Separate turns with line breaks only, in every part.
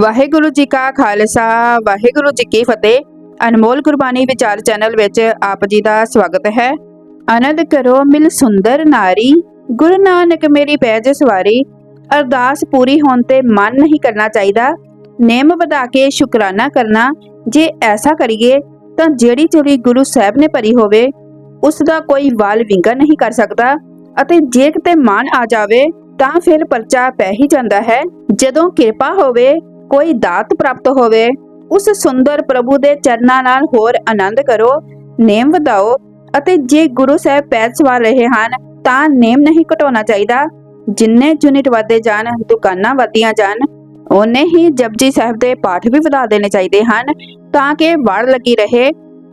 ਵਾਹਿਗੁਰੂ ਜੀ ਕਾ ਖਾਲਸਾ, ਵਾਹਿਗੁਰੂ ਜੀ ਕੀ ਫਤਿਹ। ਅਨਮੋਲ ਗੁਰਬਾਣੀ ਵਿਚਾਰ ਚੈਨਲ ਵਿੱਚ ਆਪ ਜੀ ਦਾ ਸਵਾਗਤ ਹੈ। ਆਨੰਦ ਕਰੋ ਮਿਲ ਸੁੰਦਰ ਨਾਰੀ, ਗੁਰੂ ਨਾਨਕ ਮੇਰੀ ਪੈਜ ਸਵਾਰੀ। ਅਰਦਾਸ ਪੂਰੀ ਹੋਣ ਤੇ ਮਨ ਨਹੀਂ ਕਰਨਾ ਚਾਹੀਦਾ। ਨੇਮ ਵਧਾ ਕੇ ਸ਼ੁਕਰਾਨਾ ਕਰਨਾ। ਜੇ ਐਸਾ ਕਰੀਏ ਤਾਂ ਜਿਹੜੀ ਚੋਰੀ ਗੁਰੂ ਸਾਹਿਬ ਨੇ ਭਰੀ ਹੋਵੇ ਉਸ ਦਾ ਕੋਈ ਵਾਲ ਵਿੰਗਾ ਨਹੀਂ ਕਰ ਸਕਦਾ। ਅਤੇ ਜੇ ਕਿਤੇ ਮਾਨ ਆ ਜਾਵੇ ਤਾਂ ਫਿਰ ਪਰਚਾ ਪੈ ਹੀ ਜਾਂਦਾ ਹੈ। ਜਦੋਂ ਕਿਰਪਾ ਹੋਵੇ ਕੋਈ ਦਾਤ ਪ੍ਰਾਪਤ ਹੋਵੇ, ਉਸ ਸੁੰਦਰ ਪ੍ਰਭੂ ਦੇ ਚਰਨਾਂ ਨਾਲ ਹੋਰ ਆਨੰਦ ਕਰੋ, ਨੇਮ ਵਧਾਓ ਅਤੇ ਜੇ ਗੁਰੂ ਸਾਹਿਬ ਪੈਰ ਸਵਾਰ ਰਹੇ ਹਨ, ਤਾਂ ਨੇਮ ਨਹੀਂ ਘਟਾਉਣਾ ਚਾਹੀਦਾ। ਜਿੰਨੇ ਯੂਨਿਟ ਵਧਦੇ ਜਾਣ, ਦੁਕਾਨਾਂ ਵਧਦੀਆਂ ਜਾਣ ਉਹਨੇ ਹੀ ਜਪਜੀ ਸਾਹਿਬ ਦੇ ਪਾਠ ਵੀ ਵਧਾ ਦੇਣੇ ਚਾਹੀਦੇ ਹਨ, ਤਾਂ ਕਿ ਵੜ ਲੱਗੀ ਰਹੇ।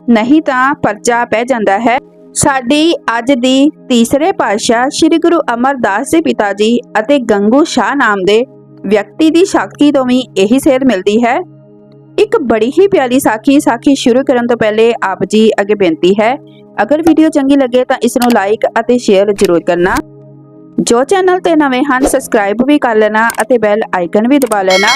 ਨਹੀਂ ਤਾਂ ਪਰਚਾ ਪੈ ਜਾਂਦਾ ਹੈ। ਸਾਡੀ ਅੱਜ ਦੀ ਤੀਸਰੇ ਪਾਤਸ਼ਾਹ ਸ੍ਰੀ ਗੁਰੂ ਅਮਰਦਾਸ ਜੀ ਪਿਤਾ ਜੀ ਅਤੇ ਗੰਗੂ ਸ਼ਾਹ ਨਾਮ ਦੇ ਵਿਅਕਤੀ ਦੀ ਸ਼ਕਤੀ ਤੋਂ ਵੀ ਇਹੀ ਸੇਧ ਮਿਲਦੀ ਹੈ। ਇੱਕ ਬੜੀ ਹੀ ਪਿਆਰੀ ਸਾਖੀ ਸਾਖੀ ਸ਼ੁਰੂ ਕਰਨ ਤੋਂ ਪਹਿਲੇ ਆਪ ਜੀ ਅੱਗੇ ਬੇਨਤੀ ਹੈ, ਅਗਰ ਵੀਡੀਓ ਚੰਗੀ ਲੱਗੇ ਤਾਂ ਇਸ ਨੂੰ ਲਾਈਕ ਅਤੇ ਸ਼ੇਅਰ ਜ਼ਰੂਰ ਕਰਨਾ। ਜੋ ਚੈਨਲ ਤੇ ਨਵੇਂ ਹਨ ਸਬਸਕ੍ਰਾਈਬ ਵੀ ਕਰ ਲੈਣਾ ਅਤੇ ਬੈਲ ਆਈਕਨ ਵੀ ਦਬਾ ਲੈਣਾ।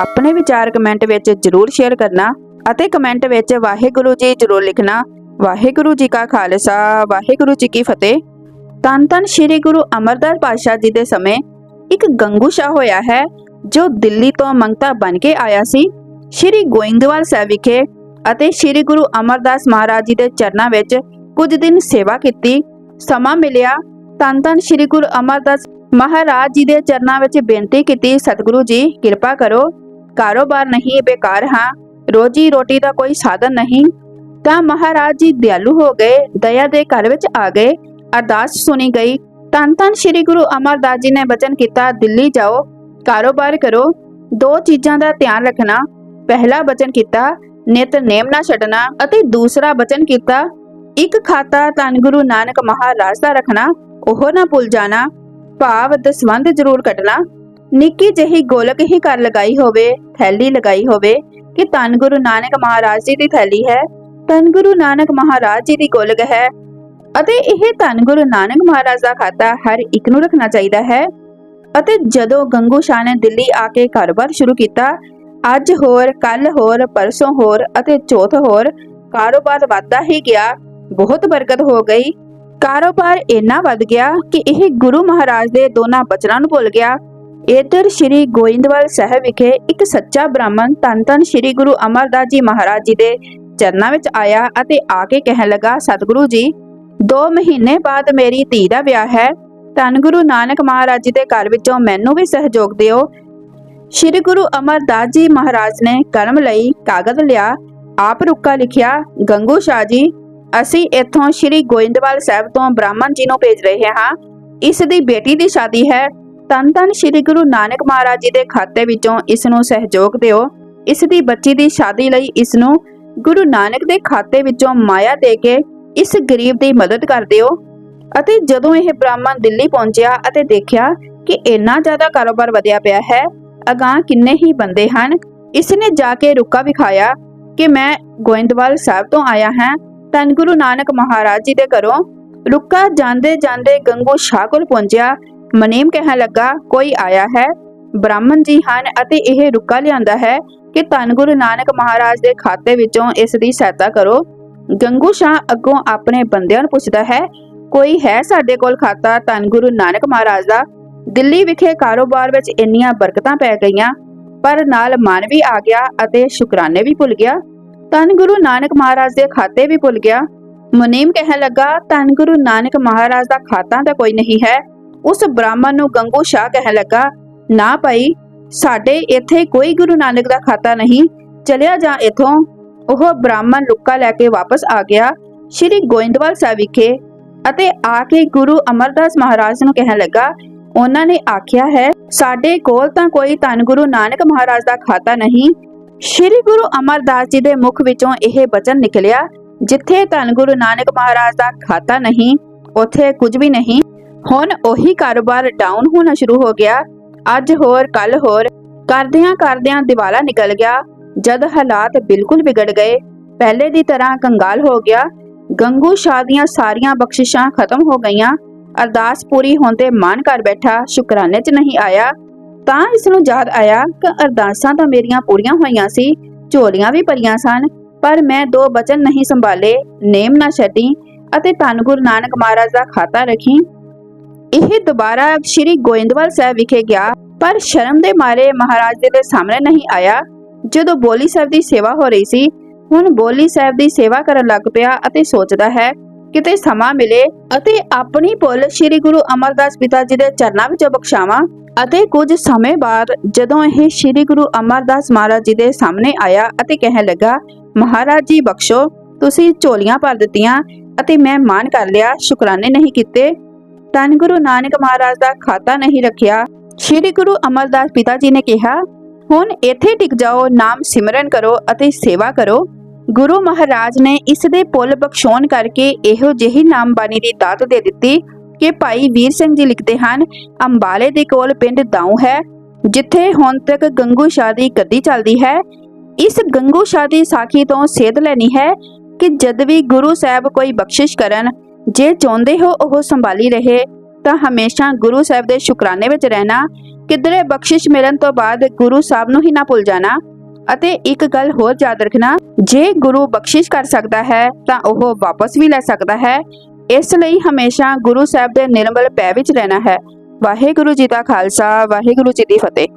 ਆਪਣੇ ਵਿਚਾਰ ਕਮੈਂਟ ਵਿੱਚ ਜ਼ਰੂਰ ਸ਼ੇਅਰ ਕਰਨਾ ਅਤੇ ਕਮੈਂਟ ਵਿੱਚ ਵਾਹਿਗੁਰੂ ਜੀ ਜ਼ਰੂਰ ਲਿਖਣਾ। ਵਾਹਿਗੁਰੂ ਜੀ ਕਾ ਖਾਲਸਾ, ਵਾਹਿਗੁਰੂ ਜੀ ਕੀ ਫਤਿਹ। ਤਨ ਤਨ ਸ੍ਰੀ ਗੁਰੂ ਅਮਰਦਾਸ ਪਾਤਸ਼ਾਹ ਜੀ ਦੇ ਸਮੇਂ ਇੱਕ ਗੰਗੂ ਸ਼ਾਹ ਹੋਇਆ ਹੈ, ਜੋ ਦਿੱਲੀ ਤੋਂ ਮੰਗਤਾ ਬਣ ਕੇ ਆਇਆ ਸੀ। ਸ੍ਰੀ ਗੋਇੰਦਵਾਲ ਸਾਹਿਬ ਵਿਖੇ ਅਤੇ ਸ੍ਰੀ ਗੁਰੂ ਅਮਰਦਾਸ ਮਹਾਰਾਜ ਜੀ ਦੇ ਚਰਨਾਂ ਵਿੱਚ ਕੁਝ ਦਿਨ ਸੇਵਾ ਕੀਤੀ। ਸਮਾਂ ਮਿਲਿਆ ਤਨ ਤਨ ਸ੍ਰੀ ਗੁਰੂ ਅਮਰਦਾਸ ਮਹਾਰਾਜ ਜੀ ਦੇ ਚਰਨਾਂ ਵਿੱਚ ਬੇਨਤੀ ਕੀਤੀ, ਸਤਿਗੁਰੂ ਜੀ, ਕਿਰਪਾ ਕਰੋ। ਕਾਰੋਬਾਰ ਨਹੀਂ, ਬੇਕਾਰ ਹਾਂ। ਰੋਜੀ ਰੋਟੀ ਦਾ ਕੋਈ ਸਾਧਨ ਨਹੀਂ। ਤਾਂ ਮਹਾਰਾਜ ਜੀ ਦਿਆਲੂ ਹੋ ਗਏ, ਦਇਆ ਦੇ ਘਰ ਵਿੱਚ ਆ ਗਏ। ਅਰਦਾਸ ਸੁਣੀ ਗਈ। ਤਨ ਤਨ ਸ੍ਰੀ ਗੁਰੂ ਅਮਰਦਾਸ ਜੀ ਨੇ ਬਚਨ ਕੀਤਾ, ਦਿੱਲੀ ਜਾਓ, ਕਾਰੋਬਾਰ ਕਰੋ, ਦੋ ਚੀਜ਼ਾਂ ਦਾ ਧਿਆਨ ਰੱਖਣਾ, ਪਹਿਲਾ ਬਚਨ ਕੀਤਾ, ਨਿਤ ਨੇਮ ਨਾ ਛੱਡਣਾ ਅਤੇ ਦੂਸਰਾ ਬਚਨ ਕੀਤਾ, ਇੱਕ ਖਾਤਾ ਧੰਨ ਗੁਰੂ ਨਾਨਕ ਮਹਾਰਾਜ ਦਾ ਰੱਖਣਾ, ਉਹ ਨਾ ਭੁੱਲ ਜਾਣਾ, ਭਾਵ ਦਸਵੰਧ ਜ਼ਰੂਰ ਕੱਢਣਾ, ਨਿੱਕੀ ਜਿਹੀ ਗੋਲਕ ਹੀ ਕਰ ਲਗਾਈ ਹੋਵੇ, ਥੈਲੀ ਲਗਾਈ ਹੋਵੇ, ਕਿ ਧੰਨ ਗੁਰੂ ਨਾਨਕ ਮਹਾਰਾਜ ਜੀ ਦੀ ਥੈਲੀ ਹੈ, ਧੰਨ ਗੁਰੂ ਨਾਨਕ ਮਹਾਰਾਜ ਜੀ ਦੀ ਗੋਲਕ ਹੈ ਅਤੇ ਇਹ ਧੰਨ ਗੁਰੂ ਨਾਨਕ ਮਹਾਰਾਜ ਦਾ ਖਾਤਾ ਹਰ ਇੱਕ ਨੂੰ ਰੱਖਣਾ ਚਾਹੀਦਾ ਹੈ। ਅਤੇ ਜਦੋਂ ਗੰਗੂ ਸ਼ਾਹ ਨੇ ਦਿੱਲੀ ਆ ਕੇ ਕਾਰੋਬਾਰ ਸ਼ੁਰੂ ਕੀਤਾ, ਅੱਜ ਹੋਰ ਕੱਲ ਹੋਰ, ਪਰਸੋਂ ਹੋਰ ਅਤੇ ਚੌਥ ਹੋਰ, ਕਾਰੋਬਾਰ ਵੱਧਦਾ ਹੀ ਗਿਆ, ਬਹੁਤ ਬਰਕਤ ਹੋ ਗਈ। ਕਾਰੋਬਾਰ ਇੰਨਾ ਵੱਧ ਗਿਆ ਕਿ ਇਹ ਗੁਰੂ ਮਹਾਰਾਜ ਦੇ ਦੋਨਾਂ ਬਚਨਾਂ ਨੂੰ ਭੁੱਲ ਗਿਆ। ਇਧਰ ਸ਼੍ਰੀ ਗੋਇੰਦਵਾਲ ਸਾਹਿਬ ਵਿਖੇ ਇੱਕ ਸੱਚਾ ਬ੍ਰਾਹਮਣ ਧੰਨ ਧੰਨ ਸ਼੍ਰੀ ਗੁਰੂ ਅਮਰਦਾਸ ਜੀ ਮਹਾਰਾਜ ਜੀ ਦੇ ਚਰਨਾਂ ਵਿੱਚ ਆਇਆ ਅਤੇ ਆ ਕੇ ਕਹਿਣ ਲੱਗਾ, ਸਤਿਗੁਰੂ ਜੀ 2 ਮਹੀਨੇ ਬਾਅਦ ਮੇਰੀ ਧੀ ਦਾ ਵਿਆਹ ਹੈ। ਧੰਨ ਗੁਰੂ ਨਾਨਕ ਮਹਾਰਾਜ ਜੀ ਦੇ ਘਰ ਵਿੱਚੋਂ ਮੈਨੂੰ ਵੀ ਸਹਿਯੋਗ ਦਿਓ। ਸ਼੍ਰੀ ਗੁਰੂ ਅਮਰਦਾਸ ਜੀ ਮਹਾਰਾਜ ਨੇ ਕਲਮ ਲਈ ਕਾਗਜ਼ ਲਿਆ, ਆਪ ਰੁੱਕਾ ਲਿਖਿਆ, ਗੰਗੂ ਸ਼ਾਹ ਜੀ, ਅਸੀਂ ਇੱਥੋਂ ਸ਼੍ਰੀ ਗੋਇੰਦਵਾਲ ਸਾਹਿਬ ਤੋਂ ਬ੍ਰਾਹਮਣ ਜੀ ਨੂੰ ਭੇਜ ਰਹੇ ਹਾਂ। ਇਸ ਦੀ ਬੇਟੀ ਦੀ ਸ਼ਾਦੀ ਹੈ। ਤਨ ਤਨ ਸ਼੍ਰੀ ਗੁਰੂ ਨਾਨਕ ਮਹਾਰਾਜ ਜੀ ਦੇ ਖਾਤੇ ਵਿੱਚੋਂ ਇਸ ਨੂੰ ਸਹਿਯੋਗ ਦਿਓ। ਇਸ ਦੀ ਬੱਚੀ ਦੀ ਸ਼ਾਦੀ ਲਈ ਇਸ ਨੂੰ ਗੁਰੂ ਨਾਨਕ ਦੇ ਖਾਤੇ ਵਿੱਚੋਂ ਮਾਇਆ ਦੇ ਕੇ ਇਸ ਗਰੀਬ ਦੀ ਮਦਦ ਕਰ ਦਿਓ। ਅਤੇ ਜਦੋਂ ਇਹ ਬ੍ਰਾਹਮਣ ਦਿੱਲੀ ਪਹੁੰਚਿਆ ਅਤੇ ਦੇਖਿਆ ਕਿ ਇੰਨਾ ਜ਼ਿਆਦਾ ਕਾਰੋਬਾਰ ਵਧਿਆ ਪਿਆ ਹੈ, ਅਗਾਹ ਕਿੰਨੇ ਹੀ ਬੰਦੇ ਹਨ। ਇਸ ਨੇ ਜਾ ਕੇ ਰੁਕਾ ਵਿਖਾਇਆ ਕਿ ਮੈਂ ਗੋਇੰਦਵਾਲ ਸਾਹਿਬ ਤੋਂ ਆਇਆ ਹਾਂ। ਧੰਨ ਗੁਰੂ ਨਾਨਕ ਮਹਾਰਾਜ ਜੀ ਦੇ ਘਰੋਂ ਰੁੱਕਾ ਜਾਂਦੇ ਜਾਂਦੇ ਗੰਗੂ ਸ਼ਾਹ ਕੋਲ ਪਹੁੰਚਿਆ। ਮਨੀਮ ਕਹਿਣ ਲੱਗਾ, ਕੋਈ ਆਇਆ ਹੈ? ਬ੍ਰਾਹਮਣ ਜੀ ਹਨ ਅਤੇ ਇਹ ਰੁਕਾ ਲਿਆਂਦਾ ਹੈ ਕਿ ਧੰਨ ਗੁਰੂ ਨਾਨਕ ਮਹਾਰਾਜ ਦੇ ਖਾਤੇ ਵਿੱਚੋਂ ਇਸ ਦੀ ਸਹਾਇਤਾ ਕਰੋ। ਗੰਗੂ ਸ਼ਾਹ ਅੱਗੋਂ ਆਪਣੇ ਬੰਦਿਆਂ ਨੂੰ ਪੁੱਛਦਾ ਹੈ, ਕੋਈ ਹੈ ਸਾਡੇ ਕੋਲ ਖਾਤਾ ਧੰਨ ਗੁਰੂ ਨਾਨਕ ਮਹਾਰਾਜ ਦਾ? ਦਿੱਲੀ ਵਿਖੇ ਕਾਰੋਬਾਰ ਵਿੱਚ ਇੰਨੀਆਂ ਬਰਕਤਾਂ ਪੈ ਗਈਆਂ, ਪਰ ਨਾਲ ਮਨ ਵੀ ਆ ਗਿਆ ਅਤੇ ਸ਼ੁਕਰਾਨੇ ਵੀ ਭੁੱਲ ਗਿਆ। ਧੰਨ ਗੁਰੂ ਨਾਨਕ ਮਹਾਰਾਜ ਦੇ ਖਾਤੇ ਵੀ ਭੁੱਲ ਗਿਆ। ਮੁਨੀਮ ਕਹਿਣ ਲੱਗਾ, ਧੰਨ ਗੁਰੂ ਨਾਨਕ ਮਹਾਰਾਜ ਦਾ ਖਾਤਾ ਤਾਂ ਕੋਈ ਨਹੀਂ ਹੈ। ਉਸ ਬ੍ਰਾਹਮਣ ਨੂੰ ਗੰਗੂ ਸ਼ਾਹ ਕਹਿਣ ਲੱਗਾ, ਨਾ ਭਾਈ, ਸਾਡੇ ਇੱਥੇ ਕੋਈ ਗੁਰੂ ਨਾਨਕ ਦਾ ਖਾਤਾ ਨਹੀਂ। ਚਲਿਆ ਜਾ ਇਥੋਂ। ਉਹ ਬ੍ਰਾਹਮਣ ਲੁੱਕਾ ਲੈ ਕੇ ਵਾਪਸ ਆ ਗਿਆ। ਸ਼੍ਰੀ ਗੋਇੰਦਵਾਲ ਸਾਹਿਬ ਵਿਖੇ ਅਤੇ ਆ ਕੇ ਗੁਰੂ ਅਮਰਦਾਸ ਮਹਾਰਾਜ ਨੂੰ ਕਹਿਣ ਲੱਗਾ, ਉਹਨਾਂ ਨੇ ਆਖਿਆ ਹੈ, ਸਾਡੇ ਕੋਲ ਤਾਂ ਕੋਈ ਧੰਨ ਗੁਰੂ ਨਾਨਕ ਮਹਾਰਾਜ ਦਾ ਖਾਤਾ ਨਹੀਂ। ਸ਼੍ਰੀ ਗੁਰੂ ਅਮਰਦਾਸ ਜੀ ਦੇ ਮੁਖ ਵਿੱਚੋਂ ਇਹ ਬਚਨ ਨਿਕਲਿਆ, ਜਿੱਥੇ ਧੰਨ ਗੁਰੂ ਨਾਨਕ ਮਹਾਰਾਜ ਦਾ ਖਾਤਾ ਨਹੀਂ, ਉੱਥੇ ਕੁਝ ਵੀ ਨਹੀਂ। ਹੁਣ ਉਹੀ ਕਾਰੋਬਾਰ ਡਾਊਨ ਹੋਣਾ ਸ਼ੁਰੂ ਹੋ ਗਿਆ। ਅੱਜ ਹੋਰ ਕੱਲ ਹੋਰ ਕਰਦਿਆਂ ਕਰਦਿਆਂ ਦਿਵਾਲਾ ਨਿਕਲ ਗਿਆ। ਜਦ ਹਾਲਾਤ ਬਿਲਕੁਲ ਵਿਗੜ ਗਏ, ਪਹਿਲੇ ਦੀ ਤਰ੍ਹਾਂ ਕੰਗਾਲ ਹੋ ਗਿਆ, ਗੰਗੂ ਸ਼ਾਹ ਦੀਆਂ ਸਾਰੀਆਂ ਬਖਸ਼ਿਸ਼ਾਂ ਖਤਮ ਹੋ ਗਈਆਂ, ਅਰਦਾਸ ਪੂਰੀ ਹੋਣ ਤੇ ਮਾਨ ਕਰ ਬੈਠਾ ਸ਼ੁਕਰਾਨੇ 'ਚ ਨਹੀਂ ਆਇਆ, ਤਾਂ ਇਸ ਨੂੰ ਯਾਦ ਆਇਆ ਕਿ ਅਰਦਾਸਾਂ ਤਾਂ ਮੇਰੀਆਂ ਪੂਰੀਆਂ ਹੋਈਆਂ ਸੀ, ਝੋਲੀਆਂ ਵੀ ਭਰੀਆਂ ਸਨ, ਪਰ ਮੈਂ ਦੋ ਬਚਨ ਨਹੀਂ ਸੰਭਾਲੇ, ਨੇਮ ਨਾ ਛੱਡੀ ਅਤੇ ਧੰਨ ਗੁਰੂ ਨਾਨਕ ਮਹਾਰਾਜ ਦਾ ਖਾਤਾ ਰੱਖੀ। ਇਹ ਦੁਬਾਰਾ ਸ੍ਰੀ ਗੋਇੰਦਵਾਲ ਸਾਹਿਬ ਵਿਖੇ ਗਿਆ, ਪਰ ਸ਼ਰਮ ਦੇ ਮਾਰੇ ਮਹਾਰਾਜ ਦੇ ਸਾਹਮਣੇ ਨਹੀਂ ਆਇਆ। ਜਦੋਂ ਬੋਲੀ ਸਾਹਿਬ ਦੀ ਸੇਵਾ ਹੋ ਰਹੀ ਸੀ, ਹੁਣ ਬੋਲੀ ਸਾਹਿਬ ਦੀ ਸੇਵਾ ਕਰਨ ਲੱਗ ਪਿਆ ਅਤੇ ਸੋਚਦਾ ਹੈ, ਕਿਤੇ ਸਮਾਂ ਮਿਲੇ ਅਤੇ ਆਪਣੀ ਭੁੱਲ ਸ੍ਰੀ ਗੁਰੂ ਅਮਰਦਾਸ ਪਿਤਾ ਜੀ ਦੇ ਚਰਨਾਂ ਵਿੱਚ ਬਖਸ਼ਾਵਾਂ ਅਤੇ ਕੁਝ ਸਮੇਂ ਬਾਅਦ ਜਦੋਂ ਇਹ ਸ੍ਰੀ ਗੁਰੂ ਅਮਰਦਾਸ ਮਹਾਰਾਜ ਜੀ ਦੇ ਸਾਹਮਣੇ ਆਇਆ ਅਤੇ ਕਹਿਣ ਲੱਗਾ, ਮਹਾਰਾਜ ਜੀ, ਬਖਸ਼ੋ, ਤੁਸੀਂ ਝੋਲੀਆਂ ਭਰ ਦਿੱਤੀਆਂ ਅਤੇ ਮੈਂ ਮਾਨ ਕਰ ਲਿਆ, ਸ਼ੁਕਰਾਨੇ ਨਹੀਂ ਕੀਤੇ। ਧੰਨ ਗੁਰੂ ਨਾਨਕ ਮਹਾਰਾਜ ਦਾ ਖਾਤਾ ਨਹੀਂ ਰੱਖਿਆ। ਸ੍ਰੀ ਗੁਰੂ ਅਮਰਦਾਸ ਪਿਤਾ ਜੀ ਨੇ ਕਿਹਾ ਹੁਣ ਇੱਥੇ ਟਿਕ ਜਾਓ, ਨਾਮ ਸਿਮਰਨ ਕਰੋ ਅਤੇ ਸੇਵਾ ਕਰੋ। ਗੁਰੂ ਮਹਾਰਾਜ ਨੇ ਇਸ ਦੇ ਪੁੱਲ ਬਖਸ਼ੋਣ ਕਰਕੇ ਇਹੋ ਜਿਹੀ ਨਾਮ ਦੀ ਦਾਤ ਦੇ ਦਿੱਤੀ ਕਿ ਭਾਈ ਵੀਰ ਸਿੰਘ ਜੀ ਲਿਖਦੇ ਹਨ, ਅੰਬਾਲੇ ਦੇ ਕੋਲ ਪਿੰਡ ਦਾਊ ਹੈ, ਜਿੱਥੇ ਹੁਣ ਤੱਕ ਗੰਗੂ ਸ਼ਾਹ ਦੀ ਗੱਦੀ ਚੱਲਦੀ ਹੈ। ਇਸ ਗੰਗੂ ਸ਼ਾਹ ਦੀ ਸਾਖੀ ਤੋਂ ਸੇਧ ਲੈਣੀ ਹੈ ਕਿ ਜਦ ਵੀ ਗੁਰੂ ਸਾਹਿਬ ਕੋਈ ਬਖਸ਼ਿਸ਼ ਕਰਨ, ਜੇ ਚਾਹੁੰਦੇ ਹੋ ਉਹ ਸੰਭਾਲੀ ਰਹੇ, ਤਾਂ ਹਮੇਸ਼ਾ ਗੁਰੂ ਸਾਹਿਬ ਦੇ ਸ਼ੁਕਰਾਨੇ ਵਿੱਚ ਰਹਿਣਾ ਕਿਧਰੇ ਬਖਸ਼ਿਸ਼ ਮਿਲਣ ਤੋਂ ਬਾਅਦ ਗੁਰੂ ਸਾਹਿਬ ਨੂੰ ਹੀ ਨਾ ਭੁੱਲ ਜਾਣਾ। ਅਤੇ ਇੱਕ ਗੱਲ ਹੋਰ ਯਾਦ ਰੱਖਣਾ, ਜੇ ਗੁਰੂ ਬਖਸ਼ਿਸ਼ ਕਰ ਸਕਦਾ ਹੈ, ਤਾਂ ਉਹ ਵਾਪਸ ਵੀ ਲੈ ਸਕਦਾ ਹੈ। ਇਸ ਲਈ ਹਮੇਸ਼ਾ ਗੁਰੂ ਸਾਹਿਬ ਦੇ ਨਿਰਮਲ ਪੈ ਵਿੱਚ ਰਹਿਣਾ ਹੈ। ਵਾਹਿਗੁਰੂ ਜੀ ਦਾ ਖਾਲਸਾ, ਵਾਹਿਗੁਰੂ ਜੀ ਦੀ ਫਤਿਹ।